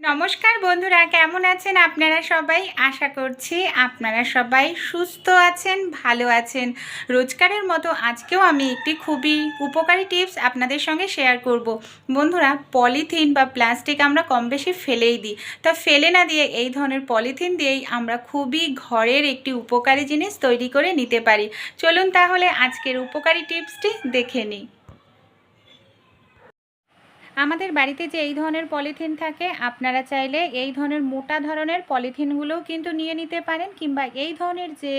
নমস্কার বন্ধুরা, কেমন আছেন আপনারা সবাই? আশা করছি আপনারা সবাই সুস্থ আছেন, ভালো আছেন। রোজকারের মতো আজকেও আমি একটি খুবই উপকারী টিপস আপনাদের সঙ্গে শেয়ার করব। বন্ধুরা, পলিথিন বা প্লাস্টিক আমরা কম বেশি ফেলেই দিই। তা ফেলে না দিয়ে এই ধরনের পলিথিন দিয়েই আমরা খুবই ঘরের একটি উপকারী জিনিস তৈরি করে নিতে পারি। চলুন তাহলে আজকের উপকারী টিপসটি দেখে নিই। আমাদের বাড়িতে যে এই ধরনের পলিথিন থাকে, আপনারা চাইলে এই ধরনের মোটা ধরনের পলিথিনগুলোও কিন্তু নিয়ে নিতে পারেন কিংবা এই ধরনের যে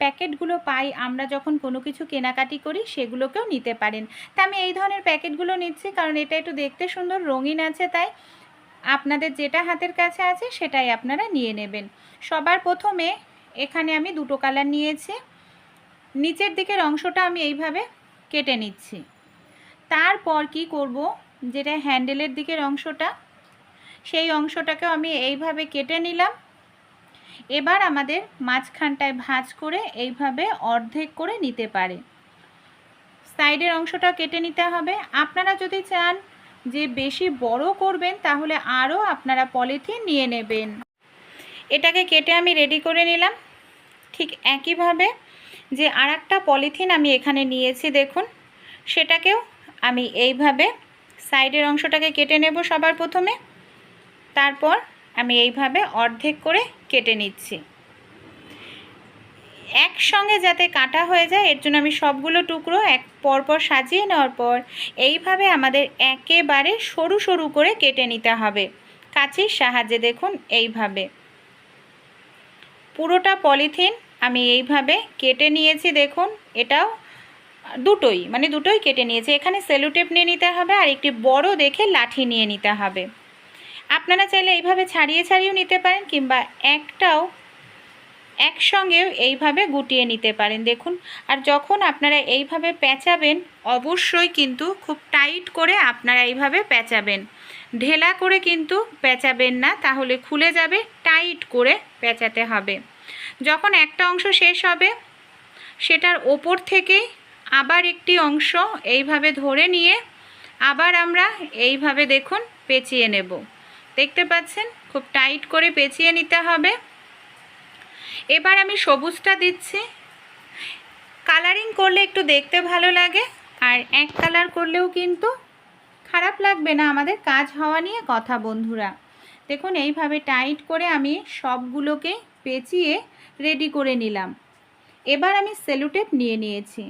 প্যাকেটগুলো পাই, আমরা যখন কোনো কিছু কেনাকাটি করি, সেগুলোকেও নিতে পারেন। তা আমি এই ধরনের প্যাকেটগুলো নিচ্ছি কারণ এটা একটু দেখতে সুন্দর, রঙিন আছে তাই আপনাদের যেটা হাতের কাছে আছে, সেটাই আপনারা নিয়ে নেবেন। সবার প্রথমে এখানে আমি দুটো কালার নিয়েছি। নিচের দিকের অংশটা আমি এইভাবে কেটে নিচ্ছি। তারপর কি করব? যেটা হ্যান্ডেলের দিকের অংশটা, সেই অংশটাকেও আমি এইভাবে কেটে নিলাম। এবার আমাদের মাঝখানটায় ভাঁজ করে এইভাবে অর্ধেক করে নিতে পারে। সাইডের অংশটা কেটে নিতে হবে। আপনারা যদি চান যে বেশি বড় করবেন, তাহলে আরও আপনারা পলিথিন নিয়ে নেবেন। এটাকে কেটে আমি রেডি করে নিলাম। ঠিক একইভাবে যে আর একটা পলিথিন আমি এখানে নিয়েছি, দেখুন, সেটাকেও আমি এইভাবে সাইডের অংশটাকে কেটে নেব সবার প্রথমে। তারপর আমি এইভাবে অর্ধেক করে কেটে নিচ্ছি। একসঙ্গে যাতে কাটা হয়ে যায়, এর জন্য আমি সবগুলো টুকরো এক পরপর সাজিয়ে নেওয়ার পর এইভাবে আমাদের একেবারে সরু সরু করে কেটে নিতে হবে। কাঁচির সাহায্যে দেখুন এইভাবে। পুরোটা পলিথিন আমি এইভাবে কেটে নিয়েছি, দেখুন, এটাও দুটোই মানে দুটোই কেটে নিয়েছে। এখানে সেলুটেপ নিয়ে নিতে হবে আর একটি বড় দেখে লাঠি নিয়ে নিতে হবে। আপনারা চাইলে এইভাবে ছাড়িয়ে ছাড়িয়েও নিতে পারেন কিংবা একটাও একসঙ্গেও এইভাবে গুটিয়ে নিতে পারেন। দেখুন, আর যখন আপনারা এইভাবে পেঁচাবেন, অবশ্যই কিন্তু খুব টাইট করে আপনারা এইভাবে পেঁচাবেন। ঢেলা করে কিন্তু পেঁচাবেন না, তাহলে খুলে যাবে, টাইট করে পেঁচাতে হবে। যখন একটা অংশ শেষ হবে, সেটার ওপর থেকেই আবার একটি অংশ এইভাবে ধরে নিয়ে আবার আমরা এইভাবে দেখুন পেঁচিয়ে নেব। দেখতে পাচ্ছেন? খুব টাইট করে পেঁচিয়ে নিতে হবে। এবার আমি সবুজটা দিচ্ছি। কালারিং করলে একটু দেখতে ভালো লাগে, আর এক কালার করলেও কিন্তু খারাপ লাগবে না আমাদের কাজ হওয়া নিয়ে কথা বন্ধুরা। দেখুন, এইভাবে টাইট করে আমি সবগুলোকে পেঁচিয়ে রেডি করে নিলাম। এবার আমি সেলুটেপ নিয়ে নিয়েছি।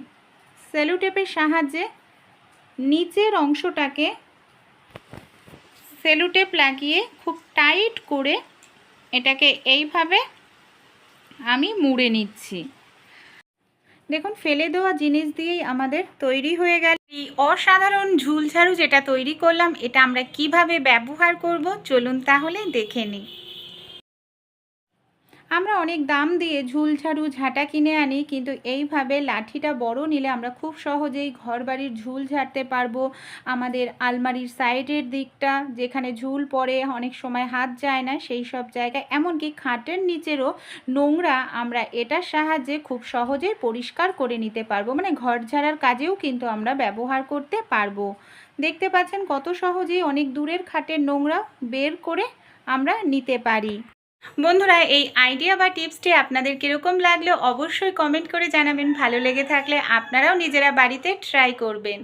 সেলুটেপের সাহায্যে নিচের অংশটাকে সেলুটেপ লাগিয়ে খুব টাইট করে এটাকে এইভাবে আমি মুড়ে নিচ্ছি। দেখুন, ফেলে দেওয়া জিনিস দিয়েই আমাদের তৈরি হয়ে গেল। এই অসাধারণ ঝুলঝাড়ু যেটা তৈরি করলাম, এটা আমরা কীভাবে ব্যবহার করব, চলুন তাহলে দেখে নিই। আমরা অনেক দাম দিয়ে ঝুলঝাড়ু ঝাঁটা কিনে আনি, কিন্তু এইভাবে লাঠিটা বড় নিলে আমরা খুব সহজেই ঘর বাড়ির ঝুল ঝাড়তে পারব। আমাদের আলমারির সাইডের দিকটা, যেখানে ঝুল পড়ে, অনেক সময় হাত যায় না, সেই সব জায়গায়। এমনকি খাটের নিচেরও নোংরা আমরা এটার সাহায্যে খুব সহজেই পরিষ্কার করে নিতে পারব। মানে ঘর ঝাড়ার কাজেও কিন্তু আমরা ব্যবহার করতে পারব। দেখতে পাচ্ছেন কত সহজেই অনেক দূরের খাটের নোংরা বের করে আমরা নিতে পারি। বন্ধুরা, এই আইডিয়া বা টিপসটি আপনাদের কীরকম লাগল অবশ্যই কমেন্ট করে জানাবেন। ভালো লেগে থাকলে আপনারাও নিজেরা বাড়িতে ট্রাই করবেন।